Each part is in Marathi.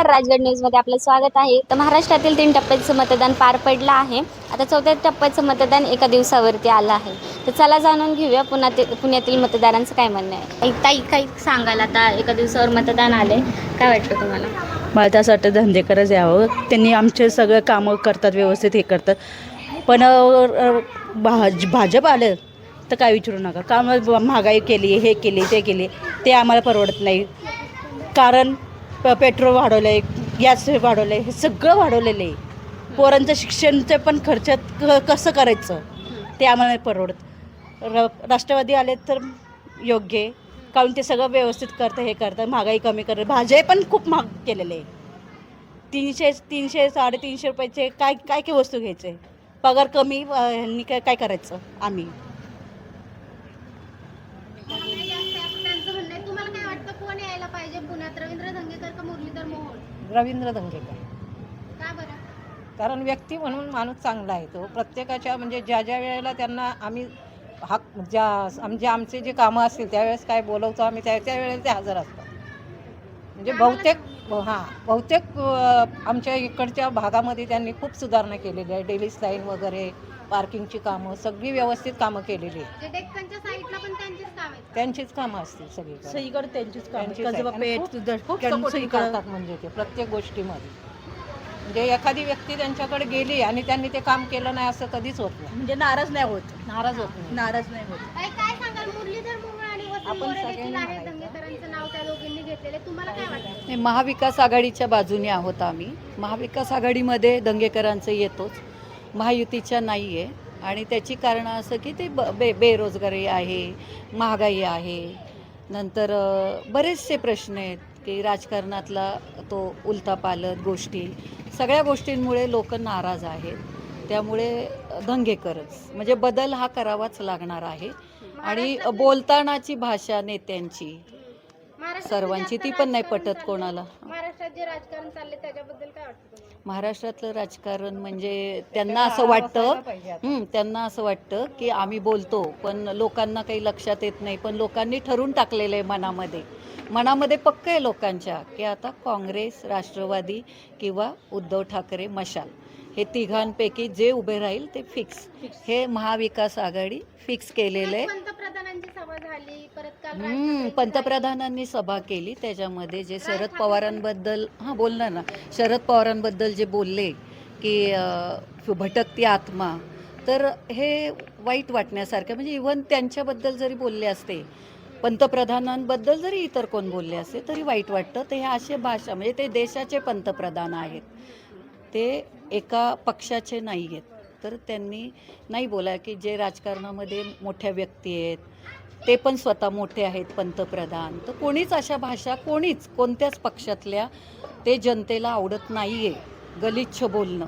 नमस्कार राजगड न्यूजमध्ये आपलं स्वागत आहे. तर महाराष्ट्रातील तीन टप्प्याचं मतदान पार पडलं आहे. आता चौथ्या टप्प्याचं मतदान एका दिवसावरती आलं आहे. तर चला जाणून घेऊया पुण्यातील पुण्यातील मतदारांचं काय म्हणणं आहे. ताई काही सांगाल आता एका दिवसावर मतदान आले काय वाटतं तुम्हाला? मला असं वाटतं धंदेकरच यावं. त्यांनी आमचे सगळे कामं करतात व्यवस्थित हे करतात. पण भाज भाजप आलं तर काय विचारू नका. काम महागाई केली हे केली ते केली. ते आम्हाला परवडत नाही. कारण प पेट्रोल वाढवलं आहे गॅस वाढवलं आहे हे सगळं वाढवलेलं आहे. पोरांचं शिक्षणचं पण खर्च क कसं करायचं? ते आम्हाला परवडत. र राष्ट्रवादी आले तर योग्य आहे. कारण ते सगळं व्यवस्थित करतं हे करतं महागाई कमी करतं. भाज्या पण खूप महाग केलेले आहे. तीनशे तीनशे साडेतीनशे रुपयाचे काय काय काय वस्तू घ्यायचे? पगार कमी ह्यांनी काय काय करायचं? आम्ही त्यांचं म्हणणं आहे तुम्हाला काय वाटतं कोण यायला पाहिजे पुण्यात रवींद्र धंगेकर मोहोळ. रवींद्र दंगेकर. का बरं? कारण व्यक्ती म्हणून माणूस चांगला आहे तो. प्रत्येकाच्या म्हणजे ज्या ज्या वेळेला त्यांना आम्ही हाक ज्या म्हणजे आमचे जे कामं असतील त्यावेळेस काय बोलवतो आम्ही त्या त्या वेळेला ते हजर असतात. म्हणजे बहुतेक हां. बहुतेक आमच्या इकडच्या भागामध्ये त्यांनी खूप सुधारणा केलेली आहे. डेली लाईन वगैरे पार्किंगची कामं सगळी व्यवस्थित कामं केलेली आहे जे डेक्कनच्या साईडला पण त्यांचीच काम असतील सगळीकडे. त्यांचीच कामं. त्यांचीच आहे. कसबा आणि पेठ, खूप- करतात म्हणजे ते प्रत्येक गोष्टीमध्ये. म्हणजे एखादी व्यक्ती त्यांच्याकडे गेली आणि त्यांनी ते काम केलं नाही असं कधीच होत नाही. म्हणजे नाराज नाही होत. नाराज होत नाही. नाराज नाही होत. ताई, काय सांगाल? मुरलीधर मोहोळ आणि वसंत आपण मोरे देखील सगळ्यांनी आहे म्हणायचं. धंगेकरांचं नाव त्या दोघींनी घेतलेले तुम्हाला काय वाटतं? महाविकास आघाडीच्या बाजूने आहोत आम्ही. महाविकास आघाडीमध्ये दंगेकरांचं येतोच. महायुतीच्या नाही आहे आणि त्याची कारणं असं की ते ब बे बेरोजगारी आहे महागाई आहे. नंतर बरेचसे प्रश्न आहेत की राजकारणातला तो उलतापालत गोष्टी सगळ्या गोष्टींमुळे लोक नाराज आहेत. त्यामुळे दंगेकरच. म्हणजे बदल हा करावाच लागणार आहे. आणि बोलतानाची भाषा नेत्यांची. सर्वांची ती पण नाही पटत. कोणाला. महाराष्ट्रात जे राजकारण चालले त्याच्याबद्दल काय वाटतं तुम्हाला? महाराष्ट्रातलं राजकारण म्हणजे त्यांना असं वाटतं. हं, त्यांना असं वाटतं की आम्ही बोलतो पण लोकांना काही लक्षात येत नाही. पण लोकांनी ठरवून टाकलेलं आहे मनामध्ये. मनामध्ये पक्क आहे लोकांच्या की आता काँग्रेस राष्ट्रवादी किंवा उद्धव ठाकरे मशाल. हे तिघांपैकी जे उभे राहील ते फिक्स हे महाविकास आघाडी फिक्स केलेलं आहे. पंतप्रधानांची सभा झाली परत काल राज हम्म, पंतप्रधानांनी सभा केली त्याच्यामध्ये जे शरद पवारांबद्दल हां बोलणार ना शरद पवारांबद्दल जे बोलले की अं, भटकती आत्मा तर हे वाईट वाटण्यासारखं म्हणजे इव्हन त्यांच्याबद्दल जरी बोलले असते पंतप्रधानांबद्दल जरी इतर कोण बोलले असते तरी वाईट वाटतं. तर हे असे भाषा म्हणजे ते देशाचे पंतप्रधान आहेत. ते एका पक्षाचे नाही आहेत. तर त्यांनी नाही बोला की जे राजकारणामध्ये मोठ्या व्यक्ती आहेत ते पण स्वतः मोठे आहेत पंतप्रधान. तर कोणीच अशा भाषा कोणीच कोणत्याच पक्षातल्या ते जनतेला आवडत नाही आहे गलिच्छ बोलणं.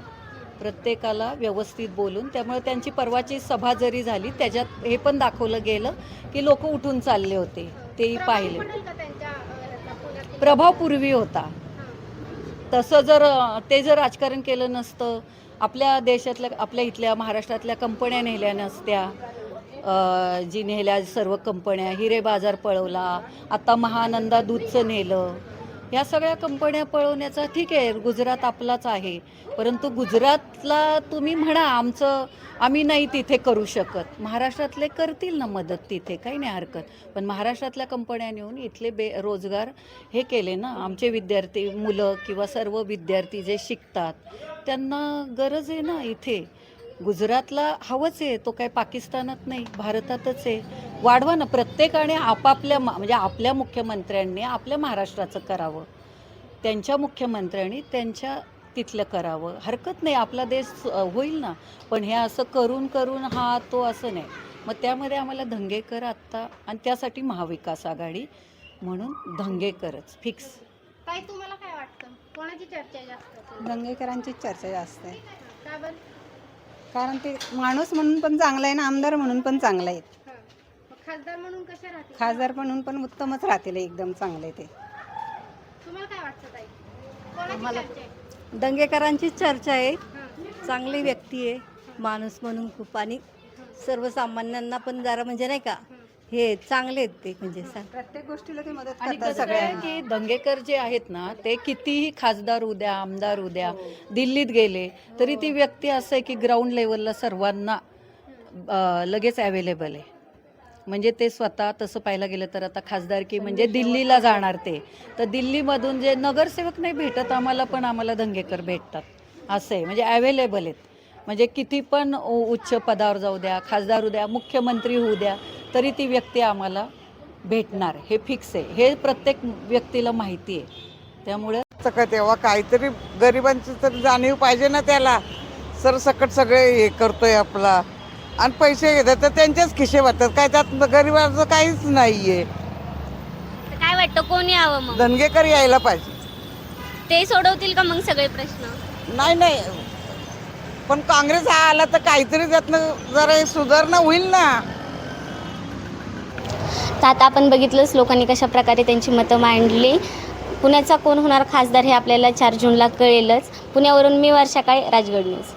प्रत्येकाला व्यवस्थित बोलून त्यामुळे त्यांची परवाची सभा जरी झाली त्याच्यात हे पण दाखवलं गेलं की लोक उठून चालले होते तेही पाहिले. प्रभाव पूर्वी होता. तसं जर ते जर राजकारण केलं नसतं आपल्या देशातल्या आपल्या इथल्या महाराष्ट्रातल्या कंपन्या नेल्या नसत्या जी नेल्या सर्व कंपन्या हिरे बाजार पळवला आता महानंदा दूधचं नेलं ह्या सगळ्या कंपन्या पळवण्याचा ठीक आहे गुजरात आपलाच आहे. परंतु गुजरातला तुम्ही म्हणा आमचं आम्ही नाही तिथे करू शकत. महाराष्ट्रातले करतील ना मदत तिथे काही नाही हरकत. पण महाराष्ट्रातल्या कंपन्या नेऊन इथले बे रोजगार हे केले ना आमचे विद्यार्थी मुलं किंवा सर्व विद्यार्थी जे शिकतात त्यांना गरज आहे ना इथे. गुजरातला हवंच आहे तो काय पाकिस्तानात नाही भारतातच आहे. वाढवा ना प्रत्येकाने आपापल्या मा- म्हणजे आपल्या मुख्यमंत्र्यांनी आपल्या महाराष्ट्राचं करावं. त्यांच्या मुख्यमंत्र्यांनी त्यांच्या तिथलं करावं. हरकत नाही आपला देश होईल ना. पण हे असं करून करून हा तो असं नाही. मग त्यामध्ये आम्हाला धंगेकर आत्ता आणि त्यासाठी महाविकास आघाडी म्हणून धंगेकरच फिक्स. ताई तुम्हाला काय वाटतं? कोणाची चर्चा आहे जास्त दंगेकरांचीच चर्चा जास्त आहे. कारण ते माणूस म्हणून पण चांगला आहे ना आमदार म्हणून पण चांगला आहे. हां. मग खासदार म्हणून कसे राहतील? खासदार म्हणून पण उत्तमच राहतील एकदम चांगले ते. तुम्हाला काय वाटतं ताई? कोणाची चर्चा आहे? दंगेकरांचीच चर्चा आहे. हां. चांगली व्यक्ती आहे माणूस म्हणून खूप. आणि सर्वसामान्यांना पण जरा म्हणजे नाही का हे चांगले आहेत ते म्हणजे सा- प्रत्येक गोष्टीला ते मदत आणि करतात कसं आहे सगळ्यांना की दंगेकर जे आहेत ना ते कितीही खासदार उद्या आमदार उद्या दिल्लीत गेले तरी ती व्यक्ती असं आहे की ग्राउंड लेवलला सर्वांना अं, लगेच अवेलेबल आहे. म्हणजे ते स्वतः तसं पाहायला गेलं तर आता खासदारकी म्हणजे दिल्लीला जाणार ते. तर दिल्लीमधून जे नगरसेवक नाही भेटत आम्हाला पण आम्हाला दंगेकर भेटतात. असं आहे. म्हणजे अवेलेबल आहेत. म्हणजे किती पण उ- उच्च पदावर जाऊ द्या खासदार होऊ द्या मुख्यमंत्री होऊ द्या तरी ती व्यक्ती आम्हाला भेटणार. हे फिक्स आहे. हे प्रत्येक व्यक्तीला माहिती आहे. त्यामुळे का तेव्हा काहीतरी गरिबांची तर जाणीव पाहिजे ना त्याला. सरसकट सगळे हे करतोय आपला. आणि पैसे घेतात तर त्यांचेच खिशे वाटतात. काय त्यात गरिबाचं काहीच नाहीये. काय वाटतं कोण यावं मग? धनगेकर यायला पाहिजे. ते सोडवतील का मग सगळे प्रश्न? नाही नाही. पण काँग्रेस हा आला तर काहीतरी त्यातनं जरा हे सुधारणा होईल ना. तर आता आपण बघितलंच लोकांनी कशा प्रकारे त्यांची मतं मांडली. पुण्याचा कोण होणार खासदार हे आपल्याला चार जूनला कळेलच. पुण्यावरून मी वर्षा काळे राजगड न्यूज